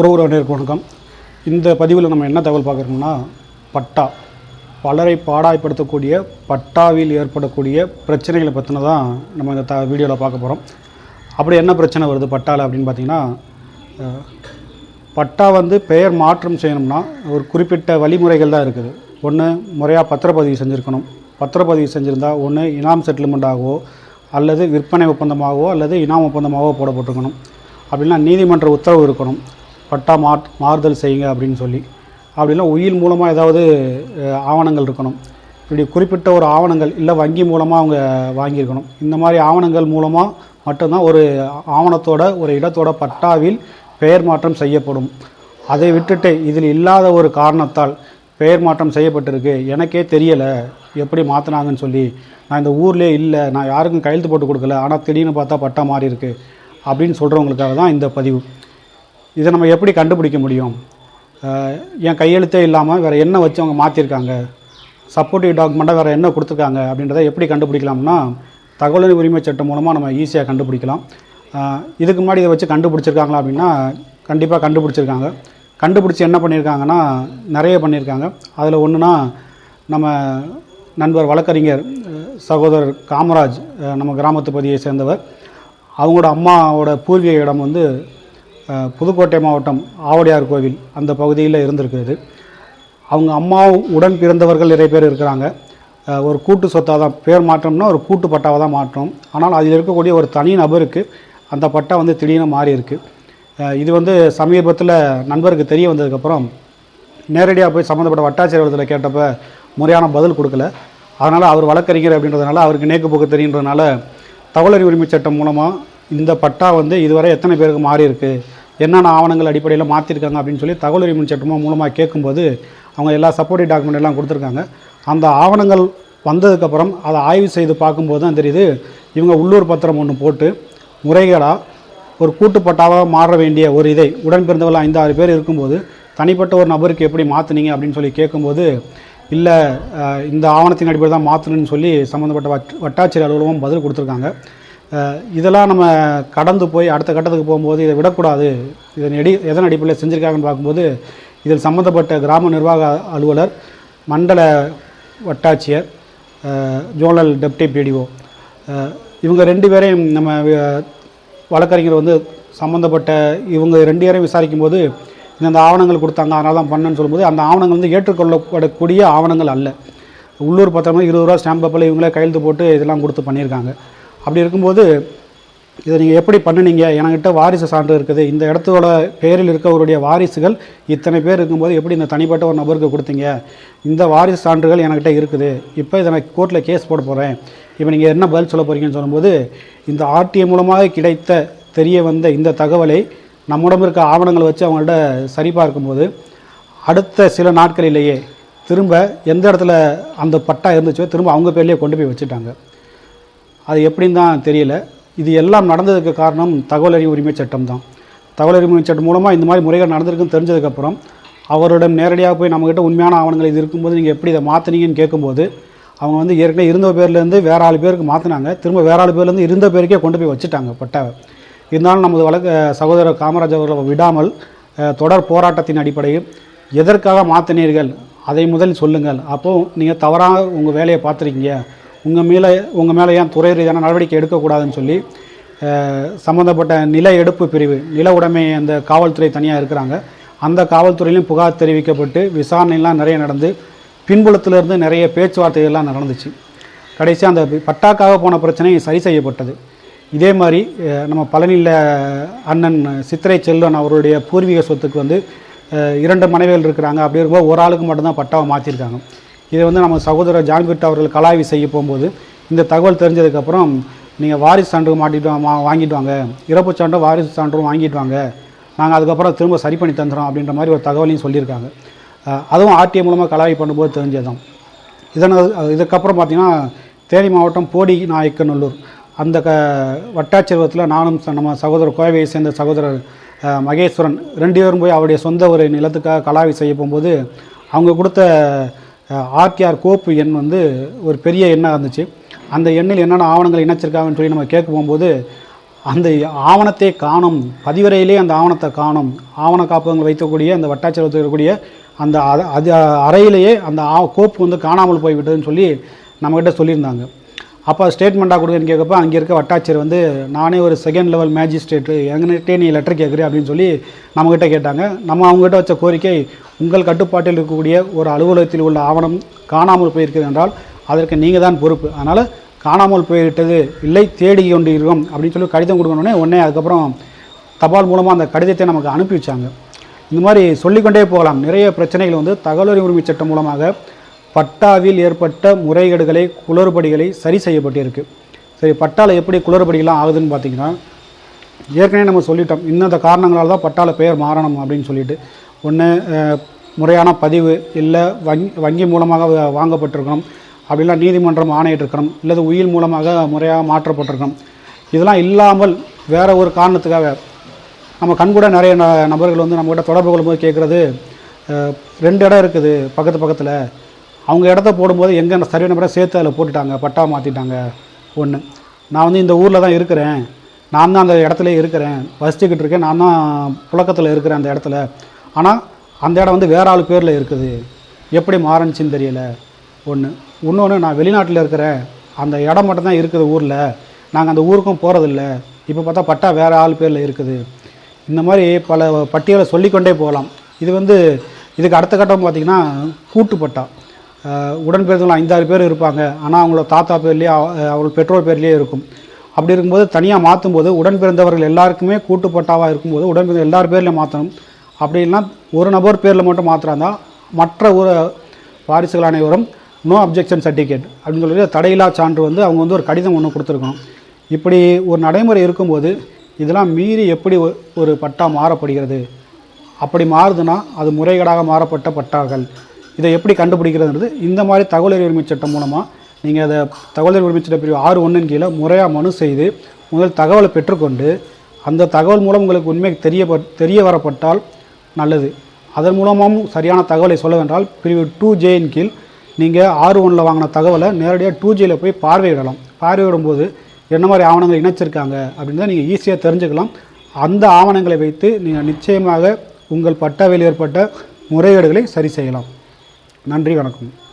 உறவுறவர்களுக்கு வணக்கம். இந்த பதிவில் நம்ம என்ன தகவல் பார்க்குறோம்னா பட்டா. பலரை பாடாய்ப்படுத்தக்கூடிய பட்டாவில் ஏற்படக்கூடிய பிரச்சனைகளை பற்றின தான் நம்ம இந்த த வீடியோவில் பார்க்க போகிறோம் அப்படி என்ன பிரச்சனை வருது பட்டாவில் அப்படின்னு பார்த்தீங்கன்னா பட்டா வந்து பெயர் மாற்றம் செய்யணும்னா ஒரு குறிப்பிட்ட வழிமுறைகள் தான் இருக்குது. ஒன்று முறையாக பத்திரப்பதிவு செஞ்சுருக்கணும். பத்திரப்பதிவு செஞ்சுருந்தா ஒன்று இனாம் செட்டில்மெண்ட்டாகவோ அல்லது விற்பனை ஒப்பந்தமாகவோ அல்லது இனாம் ஒப்பந்தமாகவோ போடப்பட்டிருக்கணும். அப்படின்னா நீதிமன்ற உத்தரவு இருக்கணும். பட்டா மாற் மாறுதல் செய்யுங்க அப்படின்னு சொல்லி. அப்படின்னா உயில் மூலமாக ஏதாவது ஆவணங்கள் இருக்கணும். இப்படி குறிப்பிட்ட ஒரு ஆவணங்கள் இல்லை வங்கி மூலமாக அவங்க வாங்கியிருக்கணும். இந்த மாதிரி ஆவணங்கள் மூலமாக மட்டும்தான் ஒரு ஆவணத்தோட ஒரு இடத்தோட பட்டாவில் பெயர் மாற்றம் செய்யப்படும். அதை விட்டுட்டு இதில் இல்லாத ஒரு காரணத்தால் பெயர் மாற்றம் செய்யப்பட்டிருக்கு. எனக்கே தெரியலை எப்படி மாற்றினாங்கன்னு சொல்லி. நான் இந்த ஊர்லேயே இல்லை நான் யாருக்கும் கையெழுத்து போட்டு கொடுக்கல. ஆனால் திடீர்னு பார்த்தா பட்டா மாறி இருக்குது அப்படின்னு சொல்கிறவங்களுக்காக தான் இந்த பதிவு. இதை நம்ம எப்படி கண்டுபிடிக்க முடியும்? என் கையெழுத்தே இல்லாமல் வேறு என்ன வச்சு அவங்க மாற்றிருக்காங்க சப்போர்ட்டிவ் டாக்குமெண்ட்டாக வேறு என்ன கொடுத்துருக்காங்க? அப்படின்றத எப்படி கண்டுபிடிக்கலாம்னா தகவல் உரிமை சட்டம் மூலமாக நம்ம ஈஸியாக கண்டுபிடிக்கலாம். இதுக்கு முன்னாடி இதை வச்சு கண்டுபிடிச்சிருக்காங்களா அப்படின்னா கண்டிப்பாக கண்டுபிடிச்சிருக்காங்க. கண்டுபிடிச்சி என்ன பண்ணியிருக்காங்கன்னா நிறைய பண்ணியிருக்காங்க அதில் ஒன்றுனா நம்ம நண்பர் வழக்கறிஞர் சகோதரர் காமராஜ் நம்ம கிராமத்து பகுதியை சேர்ந்தவர். அவங்களோட அம்மாவோட பூர்வீக இடம் வந்து புதுக்கோட்டை மாவட்டம் ஆவடியார் கோவில் அந்த பகுதியில் இருந்திருக்குது அவங்க அம்மாவும் உடன் பிறந்தவர்கள் நிறைய பேர் இருக்கிறாங்க. ஒரு கூட்டு சொத்தாக தான் பேர் மாற்றம்னா ஒரு கூட்டு பட்டாவை தான் மாற்றோம். ஆனால் அதில் இருக்கக்கூடிய ஒரு தனி நபருக்கு அந்த பட்டா வந்து திடீர்னு மாறி இருக்குது இது வந்து சமீபத்தில் நண்பருக்கு தெரிய வந்ததுக்கப்புறம் நேரடியாக போய் சம்மந்தப்பட்ட வட்டாட்சியர் கேட்டப்ப முறையான பதில் கொடுக்கல. அதனால் அவர் வழக்கறிஞர் அப்படின்றதுனால அவருக்கு நேக்கு போக்கு தெரியுன்றதுனால தகவலறி உரிமை சட்டம் மூலமாக இந்த பட்டா வந்து இதுவரை எத்தனை பேருக்கு மாறி இருக்குது என்னென்ன ஆவணங்கள் அடிப்படையில் மாற்றிருக்காங்க அப்படின்னு சொல்லி தகவல் உரிமை சட்டமாக மூலமாக கேட்கும்போது அவங்க எல்லா சப்போர்ட்டிவ் டாக்குமெண்ட் எல்லாம் கொடுத்துருக்காங்க. அந்த ஆவணங்கள் வந்ததுக்கப்புறம் அதை ஆய்வு செய்து பார்க்கும்போது தான் தெரியுது இவங்க உள்ளூர் பத்திரம் ஒன்று போட்டு முறைகேடாக ஒரு கூட்டுப்பட்டாவாக மாற வேண்டிய ஒரு இதை உடன் பிறந்தவர்கள் ஐந்து ஆறு பேர் இருக்கும்போது தனிப்பட்ட ஒரு நபருக்கு எப்படி மாற்றுனீங்க அப்படின்னு சொல்லி கேட்கும்போது இல்லை இந்த ஆவணத்தின் அடிப்படையில் தான் மாற்றணும்னு சொல்லி சம்மந்தப்பட்ட வட் வட்டாட்சியர் அலுவலகம் பதில் கொடுத்துருக்காங்க. இதெல்லாம் நம்ம கடந்து போய் அடுத்த கட்டத்துக்கு போகும்போது இதை விடக்கூடாது. இதன் எடி எதன் அடிப்படையில் செஞ்சுருக்காங்கன்னு பார்க்கும்போது இதில் சம்மந்தப்பட்ட கிராம நிர்வாக அலுவலர் மண்டல வட்டாட்சியர் ஜோனல் டெப்டி பிடிஓ இவங்க ரெண்டு பேரையும் நம்ம வழக்கறிஞர் வந்து சம்மந்தப்பட்ட இவங்க ரெண்டு பேரையும் விசாரிக்கும் போது இந்த ஆவணங்கள் கொடுத்தாங்க அதனால தான் பண்ணேன்னு சொல்லும்போது அந்த ஆவணங்கள் வந்து ஏற்றுக்கொள்ளப்படக்கூடிய ஆவணங்கள் அல்ல. உள்ளூர் பத்திரமா இருபது ரூபா ஸ்டாம்ப் பேப்பரில் இவங்களே கையெழுத்து போட்டு இதெல்லாம் கொடுத்து பண்ணியிருக்காங்க. அப்படி இருக்கும்போது இதை நீங்கள் எப்படி பண்ணுனீங்க? என்கிட்ட வாரிசு சான்று இருக்குது. இந்த இடத்தோட பெயரில் இருக்கவருடைய வாரிசுகள் இத்தனை பேர் இருக்கும்போது எப்படி இந்த தனிப்பட்ட ஒரு நபருக்கு கொடுத்தீங்க? இந்த வாரிசு சான்றுகள் என்கிட்ட இருக்குது. இப்போ இதை நான் கோர்ட்டில் கேஸ் போட போகிறேன் இப்போ நீங்கள் என்ன பதில் சொல்ல போகிறீங்கன்னு சொல்லும்போது இந்த ஆர்டிஐ மூலமாக கிடைத்த தெரிய வந்த இந்த தகவலை நம்மிடம் இருக்க ஆவணங்களை வச்சு அவங்கள்ட்ட சரிபார்க்கும்போது அடுத்த சில நாட்களிலேயே திரும்ப எந்த இடத்துல அந்த பட்டா இருந்துச்சோ திரும்ப அவங்க பேர்லேயே கொண்டு போய் வச்சுட்டாங்க. அது எப்படின்னு தான் தெரியல. இது எல்லாம் நடந்ததுக்கு காரணம் தகவல் அறிவு உரிமை சட்டம் தான். தகவல் அறிவு உரிமை சட்டம் மூலமாக இந்த மாதிரி முறைகள் நடந்திருக்குன்னு தெரிஞ்சதுக்கப்புறம் அவரிடம் நேரடியாக போய் நம்மக்கிட்ட உண்மையான ஆவணங்கள் இது இருக்கும்போது நீங்கள் எப்படி இதை மாற்றினீங்கன்னு கேட்கும்போது அவங்க வந்து ஏற்கனவே இருந்த பேர்லேருந்து வேறு ஆள் பேருக்கு மாற்றினாங்க திரும்ப வேறு ஆள் பேர்லேருந்து இருந்த பேருக்கே கொண்டு போய் வச்சுட்டாங்க பட்டாவை. இருந்தாலும் நமது வழக்கு சகோதரர் காமராஜ் அவர்களை விடாமல் தொடர் போராட்டத்தின் அடிப்படையில் எதற்காக மாற்றினீர்கள் அதை முதல் சொல்லுங்கள். அப்போது நீங்கள் தவறாக உங்கள் வேலையை பார்த்துருக்கீங்க. உங்கள் மேலே உங்கள் மேலே ஏன் துறை ரீதியான நடவடிக்கை எடுக்கக்கூடாதுன்னு சொல்லி சம்மந்தப்பட்ட நில எடுப்பு பிரிவு நில உடைமை அந்த காவல்துறை தனியாக இருக்கிறாங்க. அந்த காவல்துறையிலும் புகார் தெரிவிக்கப்பட்டு விசாரணைலாம் நிறைய நடந்து பின்புலத்திலிருந்து நிறைய பேச்சுவார்த்தைகள்லாம் நடந்துச்சு. கடைசியாக அந்த பட்டாக்காக போன பிரச்சனை சரி செய்யப்பட்டது. இதே மாதிரி நம்ம பழனியில் அண்ணன் சித்திரை செல்வன் அவருடைய பூர்வீக சொத்துக்கு வந்து இரண்டு மனைவிகள் இருக்கிறாங்க. அப்படி இருக்கும்போது ஒரு ஆளுக்கு மட்டும்தான் பட்டாவை மாற்றிருக்காங்க இதை வந்து நம்ம சகோதரர் ஜான்பிட் அவர்கள் கலாய்வு செய்ய போகும்போது இந்த தகவல் தெரிஞ்சதுக்கப்புறம் நீங்கள் வாரிசு சான்று மாட்டிட்டு வா- வாங்கிட்டு வாங்க. இறப்பு சான்றும் வாரிசு சான்றும் வாங்கிட்டு வாங்க. நாங்கள் அதுக்கப்புறம் திரும்ப சரி பண்ணி தந்துடுறோம் அப்படின்ற மாதிரி ஒரு தகவலையும் சொல்லியிருக்காங்க. அதுவும் ஆர்டிஐ மூலமாக கலாய்வு பண்ணும்போது தெரிஞ்சதுதான். இதனால் இதுக்கப்புறம் பார்த்திங்கன்னா தேனி மாவட்டம் போடி நாயக்கநல்லூர். அந்த க வட்டாட்சியரகத்தில் நானும் ச- நம்ம சகோதரர் கோவையை சேர்ந்த சகோதரர் மகேஸ்வரன் ரெண்டு பேரும் போய் அவருடைய சொந்த ஒரு நிலத்துக்காக கலாவி செய்ய போகும்போது அவங்க கொடுத்த ஆர்கேஆர் கோப்பு எண் வந்து ஒரு பெரிய எண்ணாக இருந்துச்சு. அந்த எண்ணில் என்னென்ன ஆவணங்கள் இணைச்சிருக்காங்கன்னு சொல்லி நம்ம கேட்க போகும்போது அந்த ஆவணத்தை காணும் பதிவறையிலே அந்த ஆவணத்தை காணும் ஆவண காப்பகங்கள் வைக்கக்கூடிய அந்த வட்டாட்சியர் வைக்கக்கூடிய அந்த அது அறையிலேயே அந்த ஆ- கோப்பு வந்து காணாமல் போய்விட்டதுன்னு சொல்லி நம்மக்கிட்ட சொல்லியிருந்தாங்க. அப்போ ஸ்டேட்மெண்ட்டாக கொடுங்கன்னு கேட்கப்ப அங்கே இருக்க வட்டாட்சியர் வந்து நானே ஒரு செகண்ட் லெவல் மேஜிஸ்ட்ரேட்டு எங்கிட்டே நீ லெட்டர் கேட்குறேன் அப்படின்னு சொல்லி நம்மக்கிட்ட கேட்டாங்க. நம்ம அவங்ககிட்ட வச்ச கோரிக்கை உங்கள் கட்டுப்பாட்டில் இருக்கக்கூடிய ஒரு அலுவலகத்தில் உள்ள ஆவணம் காணாமல் போயிருக்கிறது என்றால் அதற்கு நீங்கள் தான் பொறுப்பு. அதனால் காணாமல் போய்விட்டது இல்லை தேடி கொண்டு இருக்கோம் அப்படின்னு சொல்லி கடிதம் கொடுக்கணுன்னே உடனே அதுக்கப்புறம் தபால் மூலமாக அந்த கடிதத்தை நமக்கு அனுப்பி வச்சாங்க. இந்த மாதிரி சொல்லிக்கொண்டே போகலாம். நிறைய பிரச்சனைகள் வந்து தகவல் உரிமை சட்டம் மூலமாக பட்டாவில் ஏற்பட்ட முறைகேடுகளை குளறுபடிகளை சரி செய்யப்பட்டிருக்கு. சரி பட்டாவில் எப்படி குளறுபடிகள்லாம் ஆகுதுன்னு பார்த்தீங்கன்னா ஏற்கனவே நம்ம சொல்லிட்டோம். இந்தந்த காரணங்களால் தான் பட்டாவில் பெயர் மாறணும் அப்படின்னு சொல்லிட்டு. ஒன்று முறையான பதிவு இல்லை வங்கி வங்கி மூலமாக வாங்கப்பட்டிருக்கணும். அப்படிலாம் நீதிமன்றம் ஆணையிட்டிருக்கணும். இல்லது உயில் மூலமாக முறையாக மாற்றப்பட்டிருக்கணும். இதெல்லாம் இல்லாமல் வேறு ஒரு காரணத்துக்காக நம்ம கண்கூட நிறைய ந- நபர்கள் வந்து நம்மகிட்ட தொடர்பு கொள்ளும்போது கேட்குறது ரெண்டு இடம் இருக்குது பக்கத்து பக்கத்தில். அவங்க இடத்த போடும்போது எங்கே சரி நம்பரை சேர்த்து அதில் போட்டுட்டாங்க பட்டா மாற்றிட்டாங்க ஒன்று நான் வந்து இந்த ஊரில் தான் இருக்கிறேன். நான் தான் அந்த இடத்துல இருக்கிறேன். வசிச்சுக்கிட்டு இருக்கேன். நான் தான் புழக்கத்தில் இருக்கிறேன் அந்த இடத்துல. ஆனால் அந்த இடம் வந்து வேற ஆள் பேரில் இருக்குது. எப்படி மாறணுச்சின்னு தெரியல. ஒன்று இன்னொன்று நான் வெளிநாட்டில் இருக்கிறேன். அந்த இடம் மட்டும்தான் இருக்குது ஊரில். நாங்கள் அந்த ஊருக்கும் போகிறதில்ல இப்போ பார்த்தா பட்டா வேறு ஆள் பேரில் இருக்குது. இந்த மாதிரி பல பட்டியலை சொல்லிக்கொண்டே போகலாம். இது வந்து இதுக்கு அடுத்த கட்டம் பார்த்திங்கன்னா கூட்டு பட்டா உடன்பிறந்தவங்க ஐந்தாறு பேர் இருப்பாங்க. ஆனால் அவங்களோட தாத்தா பேர்லேயே அவங்களோட பெற்றோர் பேர்லேயே இருக்கும். அப்படி இருக்கும்போது தனியாக மாற்றும்போது உடன் பிறந்தவர்கள் எல்லாருக்குமே கூட்டு பட்டாவாக இருக்கும்போது உடன் பிறந்த எல்லார் பேர்லையும் மாற்றணும் அப்படின்னா ஒரு நபர் பேரில் மட்டும் மாத்திராந்தா மற்ற ஒரு வாரிசுகள் அனைவரும் நோ அப்ஜெக்ஷன் சர்டிஃபிகேட். அப்படின்னு சொல்லி தடையில்லா சான்று வந்து அவங்க வந்து ஒரு கடிதம் ஒன்று கொடுத்துருக்கணும். இப்படி ஒரு நடைமுறை இருக்கும்போது இதெல்லாம் மீறி எப்படி ஒரு பட்டா மாறப்படுகிறது? அப்படி மாறுதுன்னா அது முறைகேடாக மாறப்பட்ட பட்டாக்கள் இதை எப்படி கண்டுபிடிக்கிறதுன்றது இந்த மாதிரி தகவல் உரிமை சட்டம் மூலமாக நீங்கள் அதை தகவல் உரிமை சட்ட பிரிவு ஆறு ஒன்றின் கீழே முறையாக மனு செய்து முதல் தகவலை பெற்றுக்கொண்டு அந்த தகவல் மூலம் உங்களுக்கு உண்மை தெரிய தெரிய வரப்பட்டால் நல்லது. அதன் மூலமாகவும் சரியான தகவலை சொல்லவென்றால் பிரிவு டூ ஜேயின் கீழ் நீங்கள் ஆறு ஒன்றில் வாங்கின தகவலை நேரடியாக டூ ஜேயில் போய் பார்வையிடலாம். பார்வையிடும்போது என்ன மாதிரி ஆவணங்கள் இணைச்சிருக்காங்க அப்படின்னு தான் நீங்கள் ஈஸியாக தெரிஞ்சுக்கலாம். அந்த ஆவணங்களை வைத்து நீங்கள் நிச்சயமாக உங்கள் பட்டாவில் ஏற்பட்ட முறைகேடுகளை சரி செய்யலாம். நன்றி வணக்கம்.